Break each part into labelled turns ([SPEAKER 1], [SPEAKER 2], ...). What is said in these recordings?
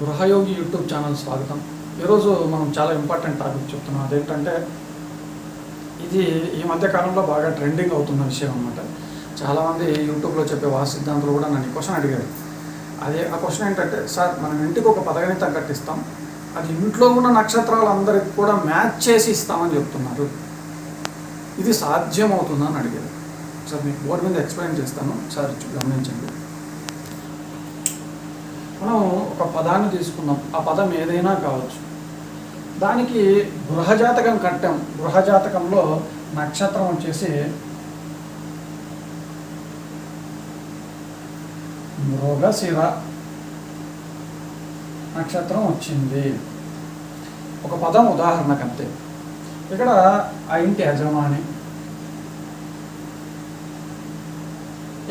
[SPEAKER 1] గృహయోగి YouTube channel స్వాగతం. ఈరోజు మనం చాలా ఇంపార్టెంట్ టాపిక్ చెప్తున్నాం. అదేంటంటే ఇది ఈ మధ్య కాలంలో బాగా ట్రెండింగ్ అవుతున్న విషయం అనమాట చాలామంది యూట్యూబ్లో చెప్పే వాస్తు సిద్ధాంతులు కూడా నన్ను క్వశ్చన్ అడిగారు. అదే ఆ క్వశ్చన్ ఏంటంటే సార్ మనం ఇంటికి ఒక పదగణితం కట్టిస్తాం అది ఇంట్లో ఉన్న నక్షత్రాలు అందరికి కూడా మ్యాచ్ చేసి ఇస్తామని చెప్తున్నారు. ఇది సాధ్యం అవుతుందని అడిగారు. సార్ మీకు బోర్డు మీద ఎక్స్ప్లెయిన్ చేస్తాను. సార్ గమనించండి. మనం ఒక పదాన్ని తీసుకున్నాం ఆ పదం ఏదైనా కావచ్చు. దానికి గృహజాతకం కట్టాం. గృహజాతకంలో నక్షత్రం వచ్చేసి మృగశిర నక్షత్రం వచ్చింది. ఒక పదం ఉదాహరణకంతే ఇక్కడ ఆ ఇంటి యజమాని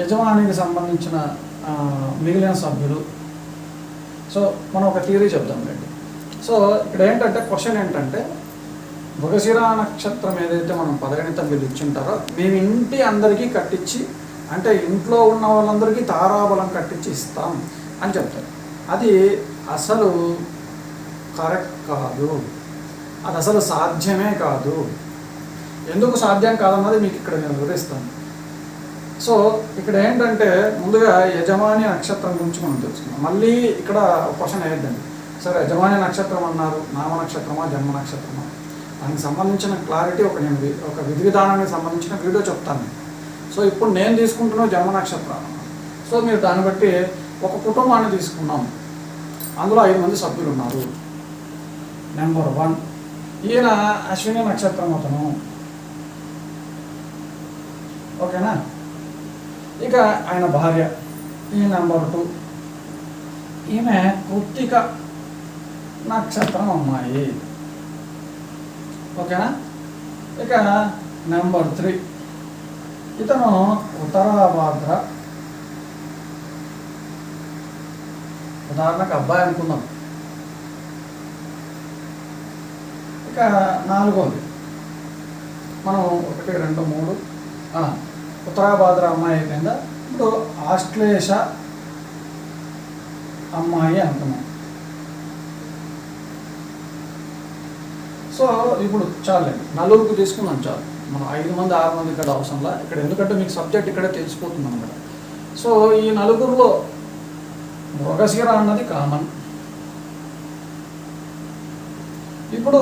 [SPEAKER 1] యజమానికి సంబంధించిన మిగిలిన సభ్యులు సో మనం ఒక థియరీ చెప్దాం రండి. సో ఇక్కడ ఏంటంటే క్వశ్చన్ ఏంటంటే మృగశిర నక్షత్రం ఏదైతే మనం పదగణితం వీళ్ళు ఇచ్చింటారో మేము ఇంటి అందరికీ కట్టించి అంటే ఇంట్లో ఉన్న వాళ్ళందరికీ తారాబలం కట్టించి ఇస్తాం అని చెప్తారు. అది అసలు కరెక్ట్ కాదు. అది అసలు సాధ్యమే కాదు. ఎందుకు సాధ్యం కాదన్నది మీకు ఇక్కడ నేను వివరిస్తాను. సో ఇక్కడ ఏంటంటే ముందుగా యజమాని నక్షత్రం గురించి మనం తెలుసుకుందాం. మళ్ళీ ఇక్కడ క్వశ్చన్ ఏంటండి సరే యజమాని నక్షత్రం అన్నారు నామ నక్షత్రమా జన్మ నక్షత్రమా? దానికి సంబంధించిన క్లారిటీ ఒక నేను ఒక విధి విధానానికి సంబంధించిన వీడియో చెప్తాను. నేను. సో ఇప్పుడు నేను తీసుకుంటున్న జన్మ నక్షత్రం. సో మీరు దాన్ని బట్టి ఒక కుటుంబాన్ని తీసుకున్నాం అందులో ఐదు మంది సభ్యులు ఉన్నారు. నెంబర్ వన్ ఈయన అశ్విని నక్షత్రం అతను. ఓకేనా? ఇక ఆయన భార్య ఈ నెంబర్ టూ ఈమె కృత్తిక నక్షత్రం అమ్మాయి. ఓకేనా? ఇక నెంబర్ త్రీ ఇతను ఉత్తరాభాద్ర. ఉదాహరణకు అబ్బాయి అనుకుందాం. ఇక నాలుగోది. మనం ఒకటి రెండు మూడు. ఉత్తరాభాద్ర అమ్మాయి అయిపోయిందా? ఇప్పుడు ఆశ్లేష అమ్మాయి అంటున్నాం. సో ఇప్పుడు చాలండి నలుగురికి తీసుకున్నాం చాలు. మనం ఐదు మంది ఆరు మంది ఇక్కడ అవసరంలా? ఇక్కడ ఎందుకంటే మీకు సబ్జెక్ట్ ఇక్కడే తెలిసిపోతుంది అనమాట సో ఈ నలుగురిలో మృగశిర అన్నది కామన్. ఇప్పుడు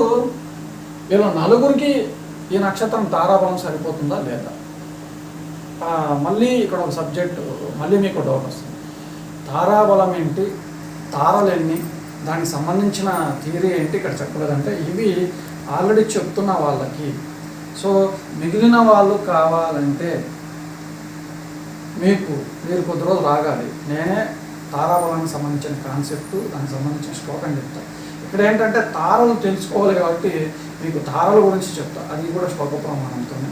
[SPEAKER 1] వీళ్ళ నలుగురికి ఈ నక్షత్రం తారాబలం సరిపోతుందా లేదా? మళ్ళీ ఇక్కడ ఒక సబ్జెక్ట్ మళ్ళీ మీకు డౌట్ వస్తుంది. తారాబలం ఏంటి? తారలు ఎన్ని దానికి సంబంధించిన థియరీ ఏంటి? ఇక్కడ చెప్పలేదంటే ఇవి ఆల్రెడీ చెప్తున్న వాళ్ళకి. సో మిగిలిన వాళ్ళు కావాలంటే మీకు మీరు కొద్ది రోజు రాగాలి. నేనే తారాబలానికి సంబంధించిన కాన్సెప్ట్ దానికి సంబంధించిన శ్లోకం చెప్తాను ఇక్కడ ఏంటంటే తారలు తెలుసుకోవాలి కాబట్టి మీకు తారల గురించి చెప్తా. అది కూడా శ్లోక ప్రమాణంతోనే.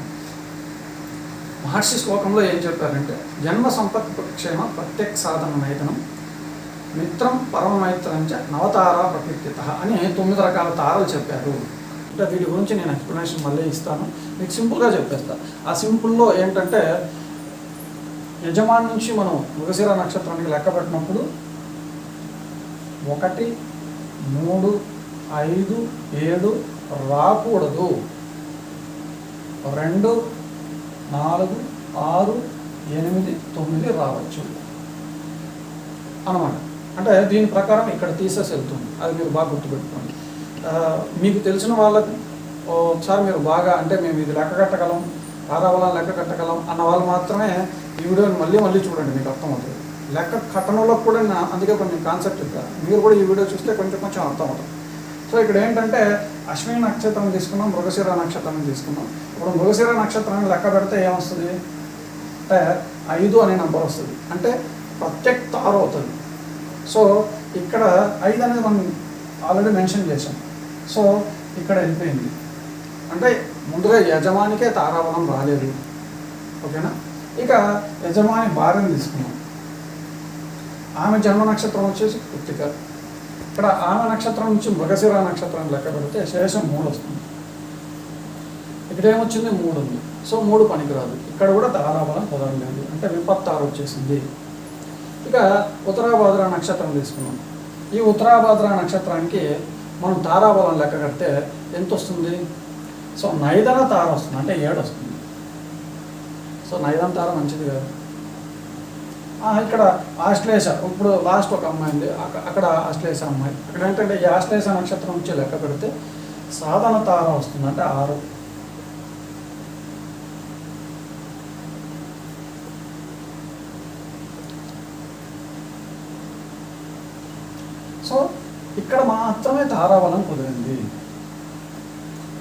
[SPEAKER 1] మహర్షి శ్లోకంలో ఏం చెప్పారంటే జన్మ సంపత్ ప్రక్షేమ ప్రత్యక్ సాధన నైతనం మిత్రం పరమమైత్రంచ చ నవతార ప్రకృతిత అని తొమ్మిది రకాల తారలు చెప్పారు. అంటే వీటి గురించి నేను ఎక్స్ప్లెనేషన్ మళ్ళీ ఇస్తాను. మీకు సింపుల్గా చెప్పేస్తా. ఆ సింపుల్లో ఏంటంటే యజమాని నుంచి మనం మృగశిర నక్షత్రానికి లెక్క పెట్టినప్పుడు ఒకటి మూడు ఐదు ఏడు రాకూడదు. రెండు నాలుగు ఆరు ఎనిమిది తొమ్మిది రావచ్చు. అనమాట. అంటే దీని ప్రకారం ఇక్కడ తీసేసి వెళ్తుంది. అది మీరు బాగా గుర్తుపెట్టుకోండి. మీకు తెలిసిన వాళ్ళకి ఒకసారి మీరు బాగా అంటే మేము ఇది లెక్క కట్టగలం పారాబలం లెక్క కట్టగలం అన్న వాళ్ళు మాత్రమే ఈ వీడియోని మళ్ళీ మళ్ళీ చూడండి మీకు అర్థమవుతుంది. లెక్క కట్టడంలో కూడా అందుకే కొన్ని కాన్సెప్ట్ మీరు కూడా ఈ వీడియో చూస్తే కొంచెం కొంచెం అర్థమవుతుంది. సో ఇక్కడ ఏంటంటే అశ్విని నక్షత్రం తీసుకున్నాం మృగశిర నక్షత్రం తీసుకున్నాం. ఇప్పుడు మృగశిర నక్షత్రాన్ని లెక్క పెడితే ఏమొస్తుంది? అంటే ఐదు అనే నెంబర్ వస్తుంది. అంటే ప్రత్యక్త ఆరు అవుతుంది. సో ఇక్కడ ఐదు అనేది మనం ఆల్రెడీ మెన్షన్ చేసాం సో ఇక్కడ వెళ్ళిపోయింది. అంటే ముందుగా యజమానికే తారాబలం రాలేదు. ఓకేనా? ఇక యజమాని భార్యను తీసుకున్నాం. ఆమె జన్మ నక్షత్రం వచ్చేసి కృత్తిక. ఇక్కడ ఆమె నక్షత్రం నుంచి మృగశిర నక్షత్రం లెక్క పెడితే శేషం మూడు వస్తుంది. ఇక్కడ ఏమొచ్చింది? మూడు ఉంది. సో మూడు పనికిరాదు. ఇక్కడ కూడా తారాబలం కుదరలేదు అంటే విపత్తారు వచ్చేసింది. ఇక ఉత్తరాభాద్ర నక్షత్రం తీసుకున్నాం. ఈ ఉత్తరాభాద్ర నక్షత్రానికి మనం తారాబలం లెక్క కడితే ఎంత వస్తుంది సో నైదన తార వస్తుంది. అంటే ఏడు వస్తుంది సో నైదన తార మంచిది కాదు. ఇక్కడ ఆశ్లేష ఇప్పుడు లాస్ట్ ఒక అమ్మాయి ఉంది. అక్కడ ఆశ్లేష అమ్మాయి. అక్కడ ఏంటంటే ఈ ఆశ్లేష నక్షత్రం నుంచి లెక్క పెడితే సాధన తార వస్తుంది అంటే ఆరు. సో ఇక్కడ మాత్రమే తారాబలం కుదిరింది.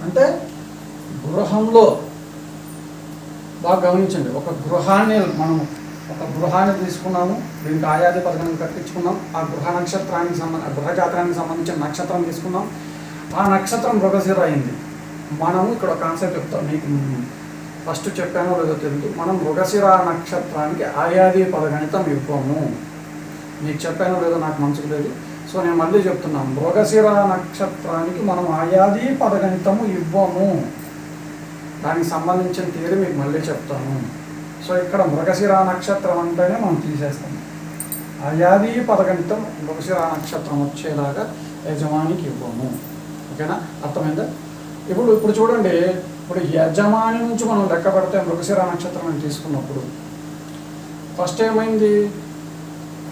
[SPEAKER 1] అంటే గృహంలో బాగా గమనించండి ఒక గృహాన్ని మనం ఒక గృహాన్ని తీసుకున్నాము. దీనికి ఆయాది పథకం కట్టించుకున్నాం. ఆ గృహ నక్షత్రానికి సంబంధ గృహ జాతకానికి సంబంధించిన నక్షత్రం తీసుకున్నాం. ఆ నక్షత్రం మృగశిర అయింది మనము ఇక్కడ ఒక కాన్సెప్ట్ చెప్తాం మీకు ఫస్ట్ చెప్పానో లేదో తెలియదు మనం మృగశిర నక్షత్రానికి ఆయాది పదగణితం ఇవ్వము. మీకు చెప్పానో లేదో నాకు మనసుకు లేదు. సో నేను మళ్ళీ చెప్తున్నాను మృగశిర నక్షత్రానికి మనం ఆయాది పదగణితము ఇవ్వము. దానికి సంబంధించిన తీరు మీకు మళ్ళీ చెప్తాను. సో ఇక్కడ మృగశిర నక్షత్రం అంటేనే మనం తీసేస్తాం. అయాది పదగణితం మృగశిర నక్షత్రం వచ్చేలాగా యజమానికి ఇవ్వము. ఓకేనా? అర్థమైందా? ఇప్పుడు ఇప్పుడు చూడండి ఇప్పుడు యజమాని నుంచి మనం లెక్క పెడితే మృగశిర నక్షత్రం తీసుకున్నప్పుడు ఫస్ట్ ఏమైంది?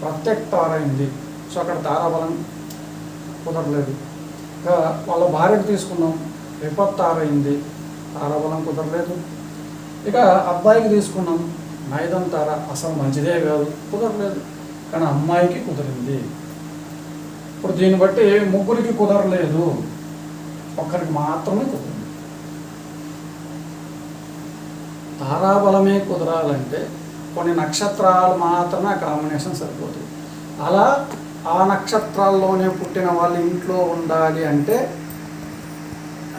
[SPEAKER 1] ప్రత్యక్ తారైంది సో అక్కడ తారాబలం కుదరలేదు. ఇంకా వాళ్ళ భార్యకు తీసుకున్నాం విపత్తారైంది తారాబలం కుదరలేదు. ఇక అబ్బాయికి తీసుకున్నాం. నైదం తార అసలు మంచిదే కాదు. కుదరలేదు. కానీ అమ్మాయికి కుదిరింది. ఇప్పుడు దీన్ని బట్టి ముగ్గురికి కుదరలేదు. ఒక్కరికి మాత్రమే కుదిరింది. తారాబలమే కుదరాలంటే కొన్ని నక్షత్రాలు మాత్రమే కాంబినేషన్ సరిపోతుంది అలా ఆ నక్షత్రాల్లోనే పుట్టిన వాళ్ళు ఇంట్లో ఉండాలి అంటే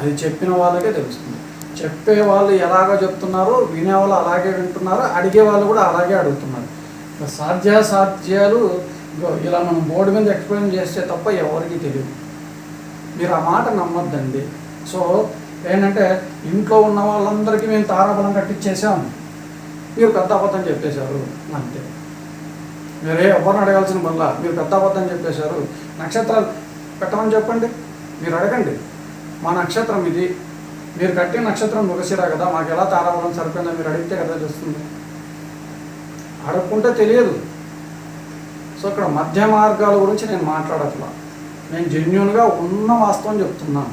[SPEAKER 1] అది చెప్పిన వాళ్ళకే తెలుస్తుంది. చెప్పే వాళ్ళు ఎలాగో చెప్తున్నారో వినేవాళ్ళు అలాగే వింటున్నారు అడిగే వాళ్ళు కూడా అలాగే అడుగుతున్నారు. ఇక సాధ్యాసాధ్యాలు ఇలా మనం బోర్డు మీద ఎక్స్ప్లెయిన్ చేస్తే తప్ప ఎవరికి తెలియదు. మీరు ఆ మాట నమ్మొద్దండి. సో ఏంటంటే ఇంట్లో ఉన్న వాళ్ళందరికీ మేము తారాబలం కట్టించేసాము మీరు పెద్ద అబద్ధం చెప్పేశారు. అంతే. మీరే ఎవరిని అడగాల్సిన వల్ల మీరు పెద్ద అబద్ధం చెప్పేశారు. నక్షత్రాలు పెట్టమని చెప్పండి. మీరు అడగండి. మా నక్షత్రం ఇది. మీరు కట్టిన నక్షత్రం మృగశిర కదా మాకు ఎలా తారాబలం సరిపోయిందో మీరు అడిగితే కదా తెలుస్తుంది. అడగకుంటే తెలియదు. సో ఇక్కడ మధ్య మార్గాల గురించి నేను మాట్లాడట్లా. నేను జెన్యున్గా ఉన్న వాస్తవం చెప్తున్నాను.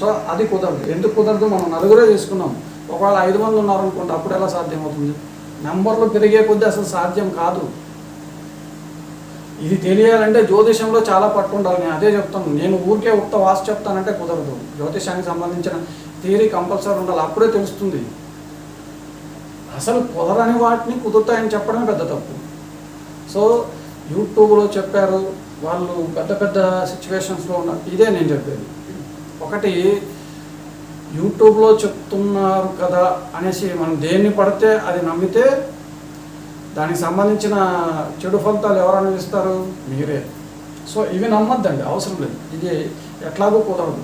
[SPEAKER 1] సో అది కుదరదు. ఎందుకు కుదరదు? మనం నలుగురే తీసుకున్నాం ఒకవేళ ఐదు మంది ఉన్నారనుకోండి అప్పుడు ఎలా సాధ్యమవుతుంది? నెంబర్లు పెరిగే కొద్దీ అసలు సాధ్యం కాదు. ఇది తెలియాలంటే జ్యోతిషంలో చాలా పట్టు ఉండాలి నేను అదే చెప్తాను. నేను ఊరికే ఉత్త వాసు చెప్తానంటే కుదరదు. జ్యోతిషానికి సంబంధించిన థియరీ కంపల్సరీ ఉండాలి. అప్పుడే తెలుస్తుంది. అసలు కుదరని వాటిని కుదురుతాయని చెప్పడమే పెద్ద తప్పు. సో యూట్యూబ్లో చెప్పారు. వాళ్ళు పెద్ద పెద్ద సిచ్యువేషన్స్లో ఉన్నారు. ఇదే నేను చెప్పేది. ఒకటి యూట్యూబ్లో చెప్తున్నారు కదా అనేసి మనం దేన్ని పడితే అది నమ్మితే దానికి సంబంధించిన చెడు ఫలితాలు ఎవరు అనుభవిస్తారు మీరే. సో ఇవి నమ్మద్దండి అవసరం లేదు. ఇది ఎట్లాగో కుదరదు.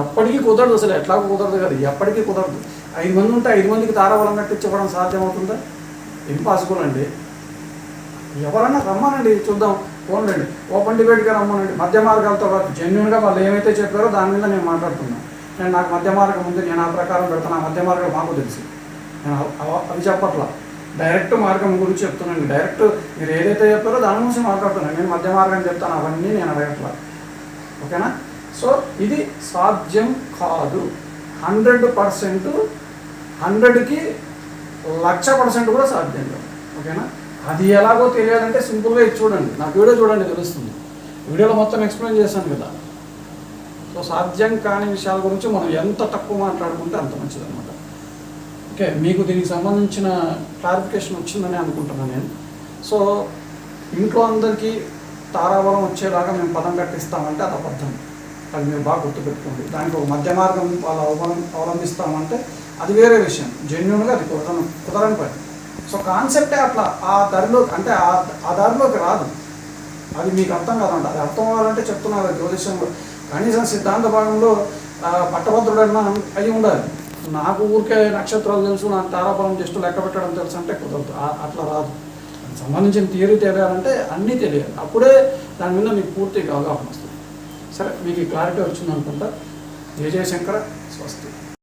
[SPEAKER 1] ఎప్పటికీ కుదరదు అసలు ఎట్లాగో కుదరదు కదా. ఎప్పటికీ కుదరదు. ఐదు మంది ఉంటే ఐదు మందికి తారాబలం కట్టించుకోవడం సాధ్యమవుతుందా? ఇంపాసిబుల్ అండి. ఎవరన్నా రమ్మనండి చూద్దాం. పోన్లండి. ఓపెన్ డిబేట్గా రమ్మనండి. మధ్య మార్గాలతో పాటు జెన్యున్గా వాళ్ళు ఏమైతే చెప్పారో దాని మీద నేను మాట్లాడుతున్నాను నేను నాకు మధ్య మార్గం ఉంది నేను ఆ ప్రకారం పెడతాను. ఆ మధ్య మార్గం మాకు తెలుసు. నేను అవి చెప్పట్లా. డైరెక్ట్ మార్గం గురించి చెప్తున్నాను. డైరెక్ట్ మీరు ఏదైతే చెప్పారో దాని గురించి మాట్లాడుతున్నాను. నేను మధ్య మార్గం చెప్తాను. అవన్నీ నేను అడగట్లా. ఓకేనా? సో ఇది సాధ్యం కాదు. హండ్రెడ్ పర్సెంట్ హండ్రెడ్కి లక్ష పర్సెంట్ కూడా సాధ్యం కాదు. ఓకేనా? అది ఎలాగో తెలియాలంటే సింపుల్గా ఇది చూడండి. నాకు వీడియో చూడండి తెలుస్తుంది. వీడియోలో మొత్తం ఎక్స్ప్లెయిన్ చేశాను కదా. సో సాధ్యం కాని విషయాల గురించి మనం ఎంత తక్కువ మాట్లాడుకుంటే అంత మంచిదన్నమాట ఓకే మీకు దీనికి సంబంధించిన క్లారిఫికేషన్ వచ్చిందని అనుకుంటున్నాను నేను. సో ఇంట్లో అందరికీ తారావరం వచ్చేలాగా మేము పదం కట్టిస్తామంటే అది అబద్ధం. అది మీరు బాగా గుర్తుపెట్టుకోండి. దానికి ఒక మధ్య మార్గం వాళ్ళు అవలం అవలంబిస్తామంటే అది వేరే విషయం. జెన్యున్గా అది కుదరను కుదరని పని. సో కాన్సెప్టే అట్లా. ఆ దారిలో అంటే ఆ దారిలోకి రాదు. అది మీకు అర్థం కాదంట. అది అర్థం అవ్వాలంటే చెప్తున్నారు జ్యోతిష్యంలో కనీసం సిద్ధాంత భాగంలో పట్టభద్రుడన్నా అయి ఉండాలి. నాకు ఊరికే నక్షత్రాలు తెలుసు నాకు తారాబలం జస్ట్ లెక్క పెట్టడం తెలుసు అంటే కుదరదు. అట్లా రాదు. దానికి సంబంధించిన థియరీ తెలియాలంటే అన్నీ తెలియాలి. అప్పుడే దాని మీద మీకు పూర్తిగా అవగాహన వస్తుంది. సరే మీకు ఈ క్లారిటీ వచ్చింది అనుకుంటా జయ జయశంకర స్వస్తి.